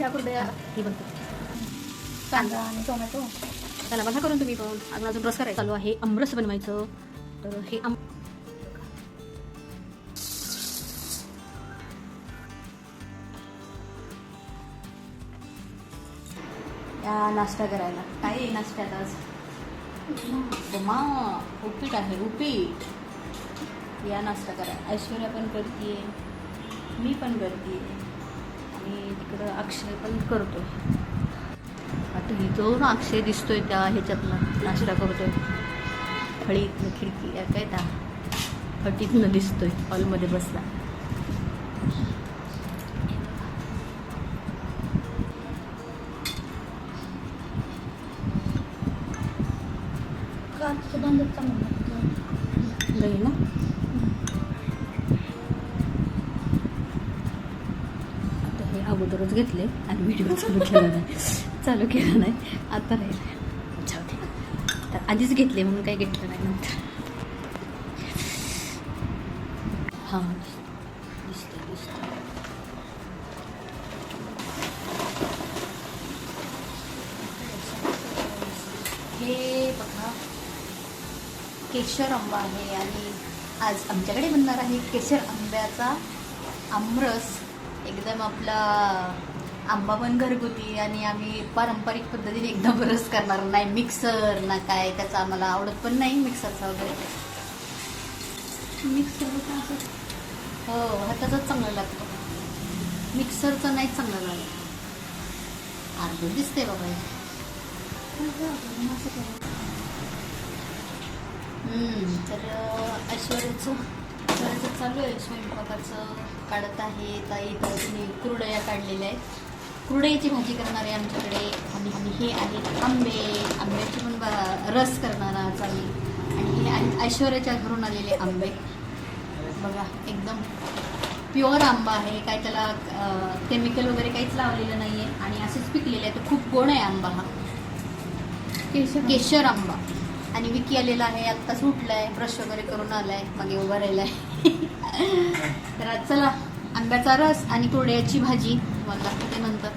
ही बनतो कांदा आणि टोमॅटो. चला बघा करून तुम्ही पण. अजून अजून रस करायचा चालू आहे. आमरस बनवायचं. तर हे आम या नाश्ता करायला. काय आहे नाश्त्यात आज? उपमा. उपीट आहे. उपीट. या नाश्ता करा. ऐश्वर्या पण करते मी पण करते आणि तिकडं अक्षय पण करतोय. आता ही जो ना अक्षय दिसतोय त्या ह्याच्यातनं नाश्ता करतोय. फळीतनं खिडकी काय त्या फटीतनं दिसतोय हॉलमध्ये बसला. का बंदच चांगलं. अगोदरच घेतले आणि व्हिडिओ चालू केला नाही. चालू केला नाही. आता राहील जाऊ दे. तर आधीच घेतले म्हणून काही घेतलं नाही नंतर. हां. दिसते दिसते हे बघा. केशर आंबा आहे आणि आज आमच्याकडे बनणार आहे केशर आंब्याचा आमरस. एकदम आपला आंबा पण घरगुती आणि आम्ही पारंपरिक पद्धतीने एकदम रस करणार. नाही मिक्सर ना काय त्याचा आम्हाला आवडत पण नाही मिक्सरचा वगैरे. मिक्सर हो हाताचाच चांगला लागतो. मिक्सरचं नाही चांगलं लागत. अर्ध दिसते बाबा. तर ऐश्वर्याचं ऐश्वर्याचं चालू आहे. स्वयंपाकाचं काढत आहे. ताई तर तिने कुरडया काढलेल्या आहेत. कुरडयाची भाजी करणार आमच्याकडे आणि हे आहेत आंबे आंब्याची पण रस करणार आज आम्ही. आणि हे आहेत ऐश्वर्याच्या घरून आलेले आंबे. बघा एकदम प्युअर आंबा आहे. काय त्याला केमिकल वगैरे काहीच लावलेलं नाही आहे आणि असेच पिकलेले आहे तो खूप गोड आहे आंबा हा. केशर आंबा. आणि विकी आलेला आहे आत्ताच उठलाय ब्रश वगैरे करून आलाय मागे उभा राहिलाय. तर आज चला आंब्याचा रस आणि कुरड्याची भाजी मला ते नंतर.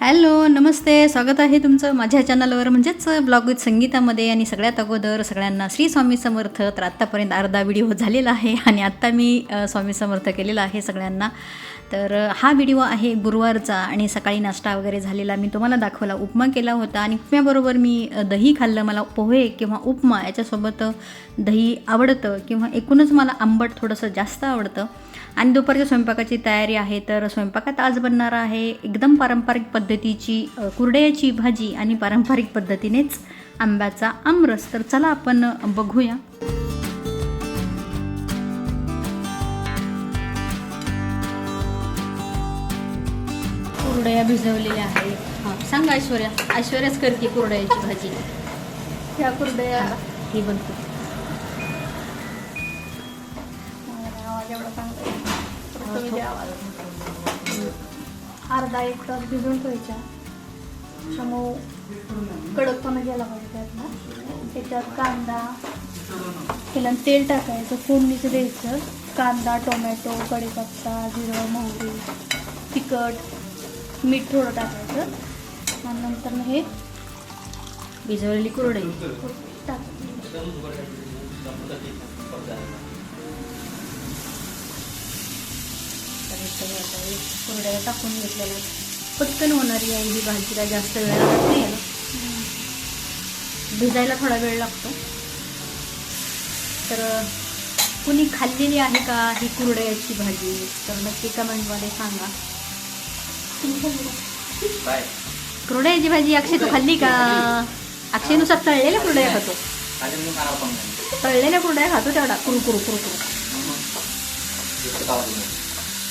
हॅलो नमस्ते स्वागत आहे तुमचं माझ्या चॅनलवर म्हणजेच ब्लॉग विथ संगीतामध्ये. आणि सगळ्यात अगोदर सगळ्यांना श्री स्वामी समर्थ. तर आत्तापर्यंत अर्धा व्हिडिओ झालेला आहे आणि आत्ता मी स्वामी समर्थ केलेला आहे सगळ्यांना. तर हा व्हिडिओ आहे गुरुवारचा आणि सकाळी नाश्ता वगैरे झालेला. मी तुम्हाला दाखवला. उपमा केला होता आणि उपम्याबरोबर मी दही खाल्लं. मला पोहे किंवा उपमा याच्यासोबत दही आवडतं किंवा एकूणच मला आंबट थोडंसं जास्त आवडतं. आणि दुपारच्या स्वयंपाकाची तयारी आहे. तर स्वयंपाकात आज बनणार आहे एकदम पारंपरिक पद्धतीची कुरड्याची भाजी आणि पारंपरिक पद्धतीनेच आंब्याचा आमरस. तर चला आपण बघूया. कुरडया भिजवलेल्या आहेत. हां सांग ऐश्वर्या. ऐश्वर्याच करते कुरडयाची भाजी. या कुरड्या. ही बनते. अर्धा एक तास भिजवून ठेवायच्या त्याच्यामुळं कडकपणा गेला पाहिजे त्यातला त्याच्यात कांदा त्याला तेल टाकायचं फोडणीचं द्यायचं. कांदा टोमॅटो कढीपत्ता जिरं मोहरी तिखट मीठ थोडं टाकायचं. आणि नंतर मग हे भिजवलेली कुरडई. कुरड्या टाकून घेतलेलं पटकन होणारी आहे ही भाजी काय जास्त वेळ लागत नाही भिजायला थोडा वेळ लागतो. तर कुणी खाल्लेली आहे का ही कुरड्याची भाजी? तर नक्की कमेंटमध्ये सांगा. तुम्ही खाल्ली का? कुरड्याची भाजी अक्षय तू खाल्ली का अक्षयनुसार तळलेल्या कुरड्या खातो तळलेल्या कुरड्या खातो तेवढा कुरु कुरु कुरु कुरु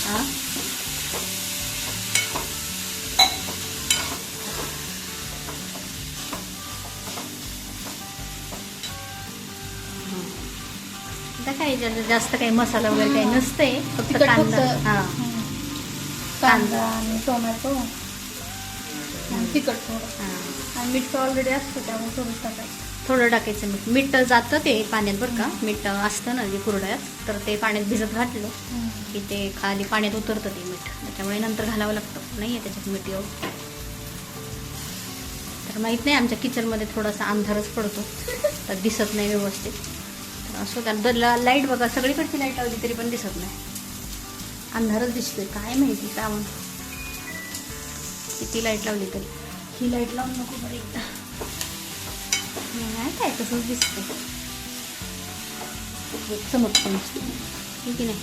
हा आता काही जा- जास्त काही मसाला वगैरे काही नसते फक्त तिखट कांदा फक्त. हा हं. कांदा आणि टोमॅटो. आणि तिखट थोडं. आणि मीठ ऑलरेडी असतं त्यामुळे थोडं टाकायचं. थोडं टाकायचं मीठ. मीठ जातं ते पाण्यात बरं का. मीठ असतं ना जे कुरड्यात तर ते पाण्यात भिजत घातलं की ते खाली पाण्यात उतरतं ते मीठ. त्याच्यामुळे नंतर घालावं लागतं. नाही आहे त्याच्यात मीठ एवढं तर माहीत नाही आमच्या किचनमध्ये थोडासा अंधारच पडतो. तर दिसत नाही व्यवस्थित. तर असं त्या लाइट बघा सगळीकडची लाइट लावली तरी पण दिसत नाही. अंधारच दिसतोय. काय माहिती का म्हणून. किती लाइट लावली तरी. ही लाइट लावून नको बरं एकदा. नाही काय तसंच दिसते चमकतं ठीक आहे नाही.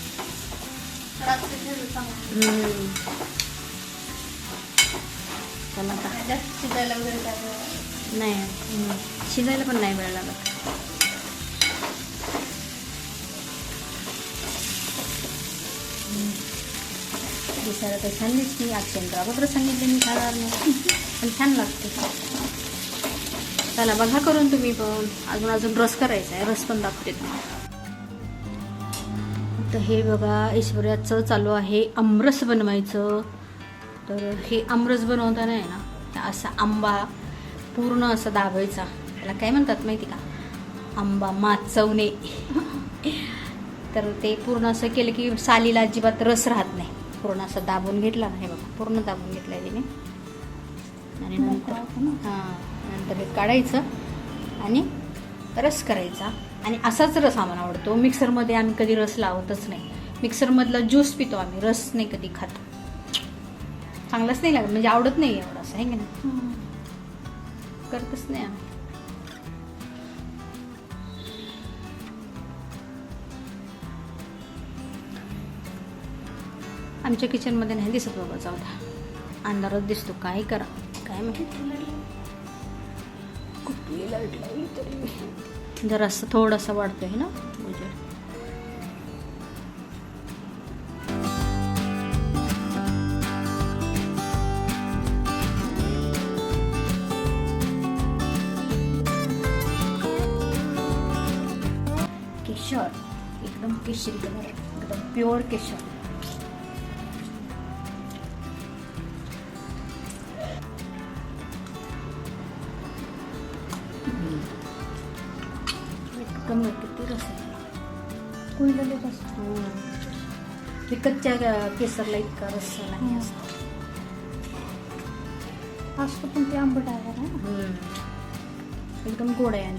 चला आता. शिजायला वगैरे नाही. शिजायला पण नाही वेळ लागत. दिसायला तर छान दिसते आजच्या अगोदर सांगितले मी खाणार नाही. पण छान लागते. चला बघा करून तुम्ही पण. अजून अजून रस करायचा आहे रस पण दाखवते तर हे बघा ऐश्वर्याचं चालू आहे आमरस बनवायचं. तर हे आमरस बनवताना आहे ना असा आंबा पूर्ण असं दाबायचा त्याला काय म्हणतात माहिती का? आंबा माचवणे. तर ते पूर्ण असं केलं की सालीला अजिबात रस राहत नाही. पूर्ण असं दाबून घेतला ना हे बघा पूर्ण दाबून घेतलं आहे तिने. आणि नंतर हां नंतर हे काढायचं आणि रस करायचा. आणि असाच रस आम्हाला आवडतो. मिक्सरमध्ये आम्ही कधी रस लावतच नाही. मिक्सरमधला ज्यूस पितो आम्ही रस नाही कधी खात. चांगलंच नाही लागत म्हणजे आवडत नाही एवढं असं आहे की नाही. करतच नाही आम्ही. आमच्या किचनमध्ये नाही दिसत बाबा जाऊ द्या. अंधारात दिसतो काय करा. काय माहिती? जरासं थोडासा वाढतो आहे वाढतोय ना? उजेड केशर एकदम केशरी कलर एकदम प्युअर केशर. एकदम किती रस आहे कुंडली बस विकतच्या केसरला इतका रस नाही. असतो असतो पण ते आंबट आहे ना. एकदम गोड आहे आणि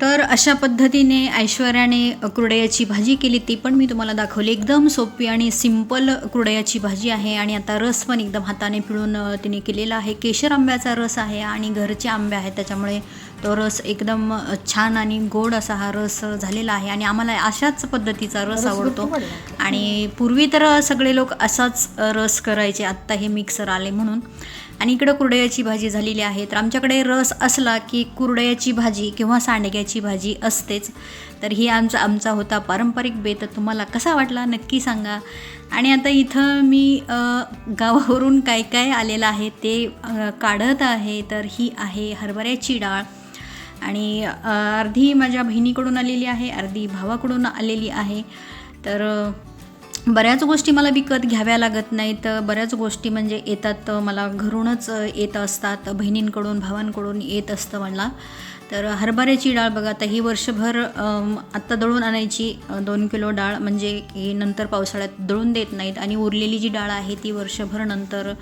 तर अशा पद्धतीने ऐश्वर्याने कुरडयाची भाजी केली ती पण मी तुम्हाला दाखवली. एकदम सोपी आणि सिंपल कुरडयाची भाजी आहे आणि आता रस पण एकदम हाताने पिळून तिने केलेला आहे. केशर आंब्याचा रस आहे आणि घरचे आंबे आहेत त्याच्यामुळे तो रस एकदम छान आणि गोड असा हा रस झालेला आहे आणि आम्हाला अशाच पद्धतीचा रस आवडतो. आणि पूर्वी तर सगळे लोक असाच रस करायचे आत्ता हे मिक्सर आले म्हणून. आणि इकडं कुरडयाची भाजी झालेली आहे. तर आमच्याकडे रस असला की कुरडयाची भाजी किंवा सांडग्याची भाजी असतेच. तर ही आमचा आमचा होता पारंपरिक बेत. तुम्हाला कसा वाटला नक्की सांगा. आणि आता इथं मी गावावरून काय काय आलेलं आहे ते काढत आहे. तर ही आहे हरभऱ्याची डाळ. आणि अर्धी माझ्या बहिणीकडून आलेली आहे अर्धी भावाकडून आलेली आहे. तर बऱ्याच गोष्टी मला विकत घ्याव्या लागत नाहीत. बऱ्याच गोष्टी म्हणजे येतात मला घरूनच येत असतात. बहिणींकडून भावांकडून येत असतं मला. तर हरभऱ्याची डाळ बघा आता ही वर्षभर आत्ता दळून आणायची दोन किलो डाळ. म्हणजे ही नंतर पावसाळ्यात दळून देत नाहीत. आणि उरलेली जी डाळ आहे ती वर्षभर नंतर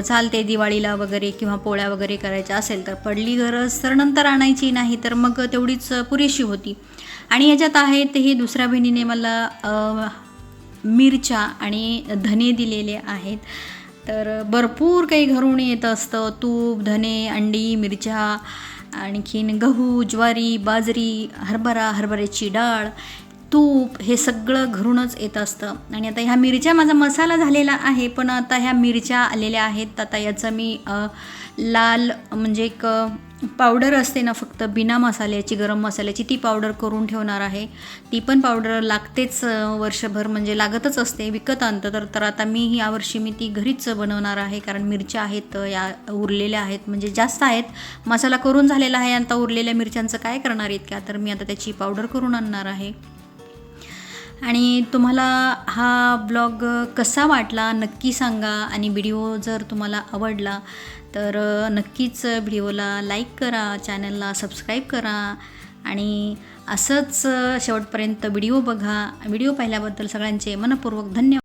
चालते दिवाळीला वगैरे किंवा पोळ्या वगैरे करायच्या असेल तर. पडली गरज तर नंतर आणायची नाही तर मग तेवढीच पुरेशी होती. आणि ह्याच्यात आहेत ही दुसऱ्या बहिणीने मला मिरच्या आणि धने दिलेले आहेत. तर भरपूर काही घरून येत असतं. तूप धने अंडी मिरच्या आणखीन गहू ज्वारी बाजरी हरभरा हरभऱ्याची डाळ तूप हे सगळं घरूनच येत असतं. आणि आता ह्या मिरच्या माझा मसाला झालेला आहे पण आता ह्या मिरच्या आलेल्या आहेत. आता याचं मी लाल म्हणजे एक पावडर असते ना फक्त बिना मसाल्याची गरम मसाल्याची ती पावडर करून ठेवणार आहे. ती पण पावडर लागतेच वर्षभर म्हणजे लागतच असते विकत आणतं. तर तर आता मी यावर्षी मी ती घरीच बनवणार आहे कारण मिरच्या आहेत या उरलेल्या आहेत म्हणजे जास्त आहेत. मसाला करून झालेला आहे आता उरलेल्या मिरच्यांचं काय करणार इतक्या? तर मी आता त्याची पावडर करून आणणार आहे. आणि तुम्हाला हा ब्लॉग कसा वाटला नक्की सांगा आणि व्हिडिओ जर तुम्हाला आवडला तर नक्कीच व्हिडिओला लाईक करा चॅनलला सबस्क्राईब करा आणि असंच शेवटपर्यंत व्हिडिओ बघा. व्हिडिओ पाहिल्याबद्दल सगळ्यांचे मनपूर्वक धन्यवाद.